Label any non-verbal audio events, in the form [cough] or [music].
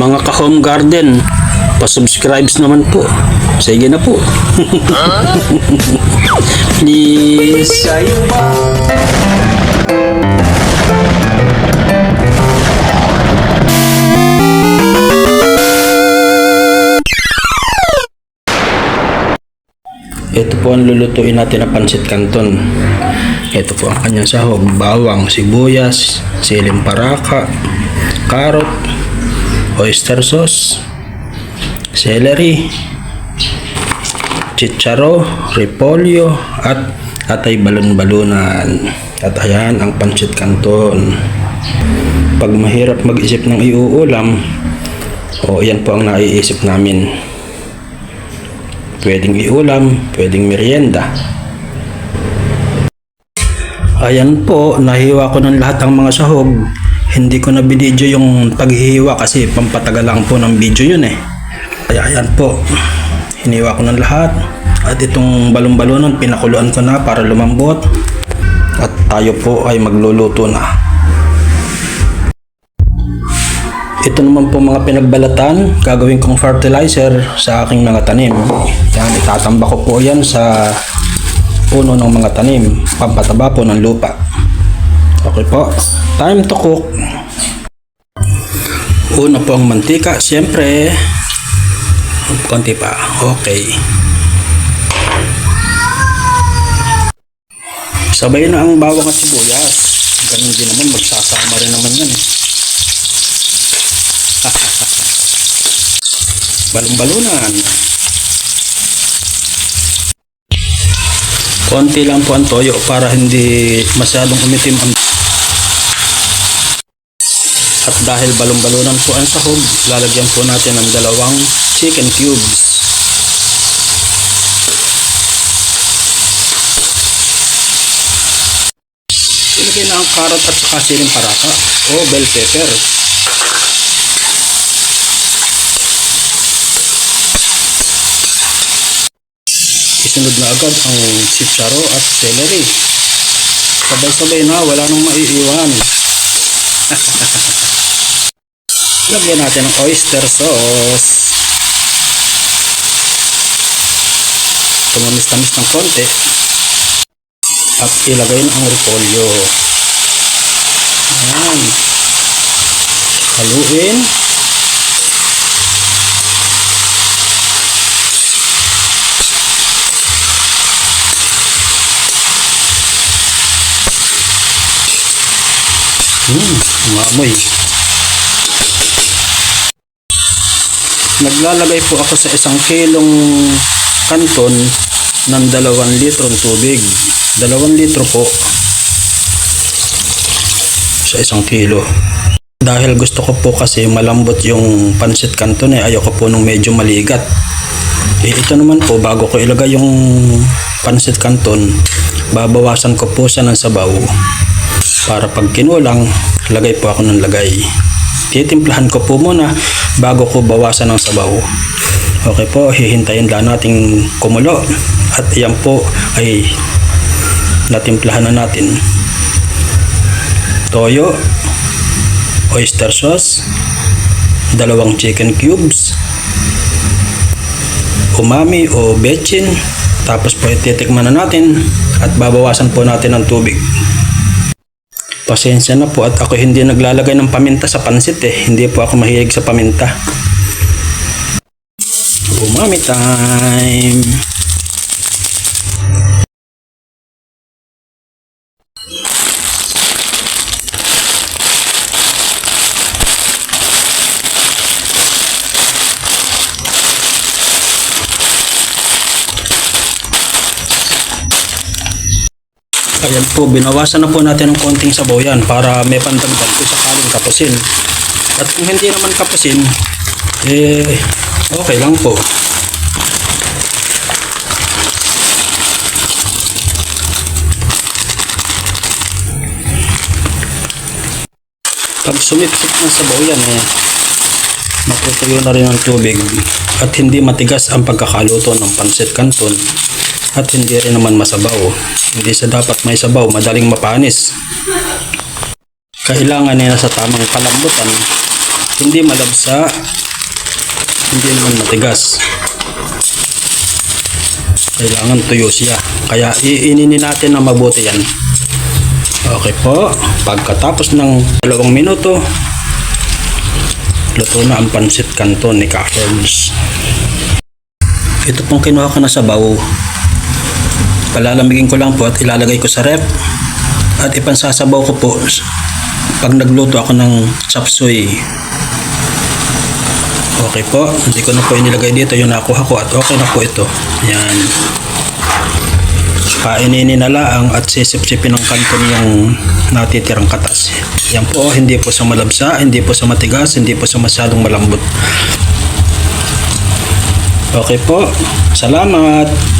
Mga ka-home garden, pa-subscribes naman po. Sige na po. [laughs] Please. Ito po ang lulutuin natin na pansit canton. Ito po ang kanyang sahog, bawang, sibuyas, siling paraka, carrot, oyster sauce, celery, chicharo, repolyo, at atay balon-balunan. At ayan ang pansit canton. Pag mahirap mag-isip ng iuulam, o yan po ang naiisip namin. Pwedeng iulam, pwedeng merienda. Ayan po, nahiwa ko ng lahat ng mga sahog. Hindi ko na binidyo yung paghihiwa kasi pampatagal lang po ng video yun eh. Kaya ayan po, hiniwa ko ng lahat. At itong balon-balonan, pinakuluan ko na para lumambot. At tayo po ay magluluto na. Ito naman po mga pinagbalatan, gagawin kong fertilizer sa aking mga tanim. Yan, itatamba ko po yan sa puno ng mga tanim, pampataba po ng lupa. Okay po, time to cook. Una po ang mantika, siyempre. Konti pa, okay. Sabay na ang bawang at sibuyas. Ganun din naman, magsasama rin naman yan eh. [laughs] balon-balunan. Konti lang po ang toyo para hindi masyadong umitim ang dahil balon-balunan po ang sahog, lalagyan po natin ng dalawang chicken cubes. Ilagay na ang carrot at saka siling paraka o bell pepper. Isunod na agad ang chicharo at celery. Sabay-sabay na, wala nang maiiwan. [laughs] Lagyan natin ng oyster sauce. Tumamis-tamis ng konti. At ilagay na ang repolyo. Ayan. Haluin. Hmm, umamoy. Naglalagay po ako sa isang kilong kanton ng dalawang litrong tubig. Dalawang litro po sa isang kilo. Dahil gusto ko po kasi malambot yung pansit canton eh, ayoko po nung medyo maligat. Eh, ito naman po, bago ko ilagay yung pansit canton, babawasan ko po siya ng sabaw para pag kinulang, lagay po ako ng lagay. Titimplahan ko po muna bago ko bawasan ng sabaw. Okay po, hihintayin lang nating kumulo. At yan po ay natimplahan na natin. Toyo, oyster sauce, dalawang chicken cubes, umami o bechin, tapos po ititikman na natin at babawasan po natin ng tubig. Pasensya na po at ako hindi naglalagay ng paminta sa pansit eh. Hindi po ako mahilig sa paminta. Umami time! Ayan po, binawasan na po natin ng konting sabaw yan para may pandagdag po sakaling kapusin. At kung hindi naman kapusin, eh, okay lang po. Pag sumipsip ng sabaw yan, eh, matutuyo na rin ang tubig at hindi matigas ang pagkakaluto ng pansit canton at hindi rin naman masabaw. Hindi sa dapat may sabaw, madaling mapanis. Kailangan nila sa tamang kalambutan Hindi malabsa, hindi naman matigas. Kailangan tuyo siya. Kaya iininin natin na mabuti yan. Okay po. Pagkatapos ng dalawang minuto, luto na ang pansit canton ni Kakers. Ito pong kinuha ko na sa baw. Palalamigin ko lang po at ilalagay ko sa rep. At ipansasabaw ko po pag nagluto ako ng chop suey. Okay po, hindi ko na po inilagay dito yung nakuha ko at okay na po ito. Yan. Kaininin na lang at sisip-sipin ng kanton yung natitirang katas. Yan po, hindi po sa malabsa, hindi po sa matigas, hindi po sa masyadong malambot. Okay po, salamat.